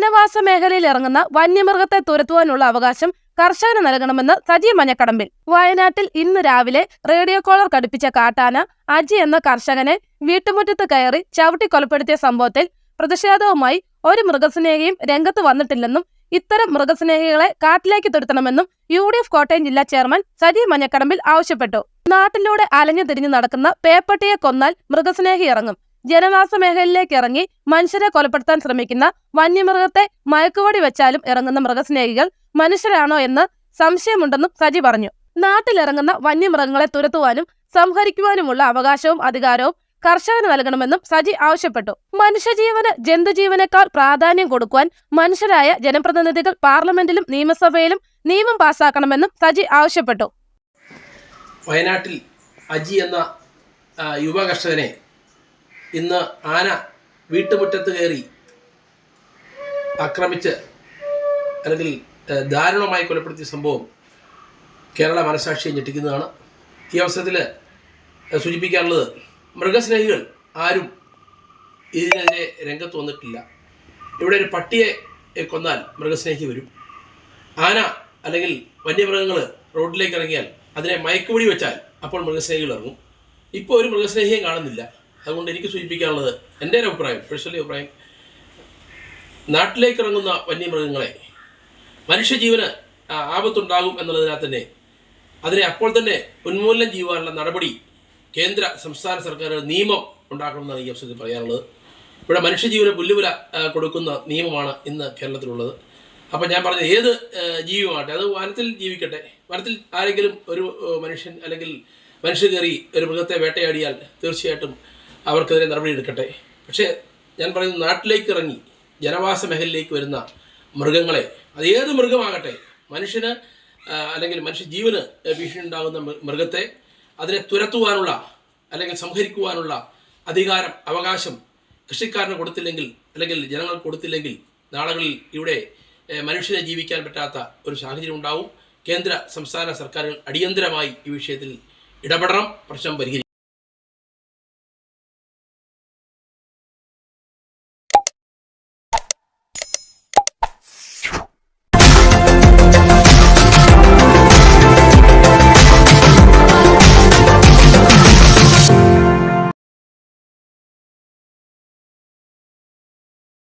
ജനവാസ മേഖലയിൽ ഇറങ്ങുന്ന വന്യമൃഗത്തെ തുരത്തുവാനുള്ള അവകാശം കർഷകന് നൽകണമെന്ന് സജി മഞ്ഞക്കടമ്പിൽ. വയനാട്ടിൽ ഇന്ന് രാവിലെ റേഡിയോ കോളർ കടുപ്പിച്ച കാട്ടാന അജി എന്ന കർഷകനെ വീട്ടുമുറ്റത്ത് കയറി ചവിട്ടി കൊലപ്പെടുത്തിയ സംഭവത്തിൽ പ്രതിഷേധവുമായി ഒരു മൃഗസ്നേഹിയും രംഗത്ത് വന്നിട്ടില്ലെന്നും ഇത്തരം മൃഗസ്നേഹികളെ കാട്ടിലേക്ക് തുരുത്തണമെന്നും യു ഡി എഫ് കോട്ടയം ജില്ലാ ചെയർമാൻ സജി മഞ്ഞക്കടമ്പിൽ ആവശ്യപ്പെട്ടു. നാട്ടിലൂടെ അലഞ്ഞു തിരിഞ്ഞു നടക്കുന്ന പേപ്പട്ടിയെ കൊന്നാൽ മൃഗസ്നേഹി ഇറങ്ങും. ജനവാസ മേഖലയിലേക്ക് ഇറങ്ങി മനുഷ്യരെ കൊലപ്പെടുത്താൻ ശ്രമിക്കുന്ന വന്യമൃഗത്തെ മയക്കുവടി വെച്ചാലും ഇറങ്ങുന്ന മൃഗസ്നേഹികൾ മനുഷ്യരാണോ എന്ന് സംശയമുണ്ടെന്നും സജി പറഞ്ഞു. നാട്ടിലിറങ്ങുന്ന വന്യമൃഗങ്ങളെ തുരത്തുവാനും സംഹരിക്കുവാനുമുള്ള അവകാശവും അധികാരവും കർഷകന് നൽകണമെന്നും സജി ആവശ്യപ്പെട്ടു. മനുഷ്യജീവന് ജന്തുജീവനേക്കാൾ പ്രാധാന്യം കൊടുക്കുവാൻ മനുഷ്യരായ ജനപ്രതിനിധികൾ പാർലമെന്റിലും നിയമസഭയിലും നിയമം പാസാക്കണമെന്നും സജി ആവശ്യപ്പെട്ടു. വയനാട്ടിൽ അജി എന്ന യുവ കർഷകനെ ഇന്ന് ആന വീട്ടുമുറ്റത്ത് കയറി ആക്രമിച്ച് അല്ലെങ്കിൽ ദാരുണമായി കൊലപ്പെടുത്തിയ സംഭവം കേരള മനസാക്ഷിയെ ഞെട്ടിക്കുന്നതാണ്. ഈ അവസരത്തിൽ സൂചിപ്പിക്കാനുള്ളത് മൃഗസ്നേഹികൾ ആരും ഇതിനെതിരെ രംഗത്ത് വന്നിട്ടില്ല. ഇവിടെ ഒരു പട്ടിയെ കൊന്നാൽ മൃഗസ്നേഹി വരും. ആന അല്ലെങ്കിൽ വന്യമൃഗങ്ങൾ റോഡിലേക്ക് ഇറങ്ങിയാൽ അതിനെ മയക്കുപിടി വെച്ചാൽ അപ്പോൾ മൃഗസ്നേഹികൾ ഇറങ്ങും. ഇപ്പോൾ ഒരു മൃഗസ്നേഹിയും കാണുന്നില്ല. അതുകൊണ്ട് എനിക്ക് സൂചിപ്പിക്കാനുള്ളത് എന്റെ ഒരു അഭിപ്രായം പേഴ്സണലി അഭിപ്രായം. നാട്ടിലേക്ക് ഇറങ്ങുന്ന വന്യമൃഗങ്ങളെ മനുഷ്യജീവന് ആപത്തുണ്ടാകും എന്നുള്ളതിനാൽ തന്നെ അതിനെ അപ്പോൾ തന്നെ ഉന്മൂലനം ചെയ്യുവാനുള്ള നടപടി കേന്ദ്ര സംസ്ഥാന സർക്കാർ നിയമം ഉണ്ടാക്കണമെന്നാണ് ഈ അവസരത്തിൽ പറയാനുള്ളത്. ഇവിടെ മനുഷ്യജീവന് പുല്ലുവില കൊടുക്കുന്ന നിയമമാണ് ഇന്ന് കേരളത്തിലുള്ളത്. അപ്പം ഞാൻ പറഞ്ഞത് ഏത് ജീവിയുമാകട്ടെ അത് വനത്തിൽ ജീവിക്കട്ടെ വനത്തിൽ ആരെങ്കിലും ഒരു മനുഷ്യൻ അല്ലെങ്കിൽ മനുഷ്യ കയറി ഒരു മൃഗത്തെ വേട്ടയാടിയാൽ തീർച്ചയായിട്ടും അവർക്കെതിരെ നടപടി എടുക്കട്ടെ. പക്ഷേ ഞാൻ പറയുന്നത് നാട്ടിലേക്ക് ഇറങ്ങി ജനവാസ മേഖലയിലേക്ക് വരുന്ന മൃഗങ്ങളെ അത് ഏത് മൃഗമാകട്ടെ മനുഷ്യന് അല്ലെങ്കിൽ മനുഷ്യ ജീവന് ഭീഷണി ഉണ്ടാകുന്ന മൃഗത്തെ അതിനെ തുരത്തുവാനുള്ള അല്ലെങ്കിൽ സംഹരിക്കുവാനുള്ള അധികാരം അവകാശം കൃഷിക്കാരന് കൊടുത്തില്ലെങ്കിൽ അല്ലെങ്കിൽ ജനങ്ങൾ കൊടുത്തില്ലെങ്കിൽ നാളുകളിൽ ഇവിടെ മനുഷ്യനെ ജീവിക്കാൻ പറ്റാത്ത ഒരു സാഹചര്യം ഉണ്ടാവും. കേന്ദ്ര സംസ്ഥാന സർക്കാരുകൾ അടിയന്തരമായി ഈ വിഷയത്തിൽ ഇടപെടണം പ്രശ്നം പരിഹരിക്കണം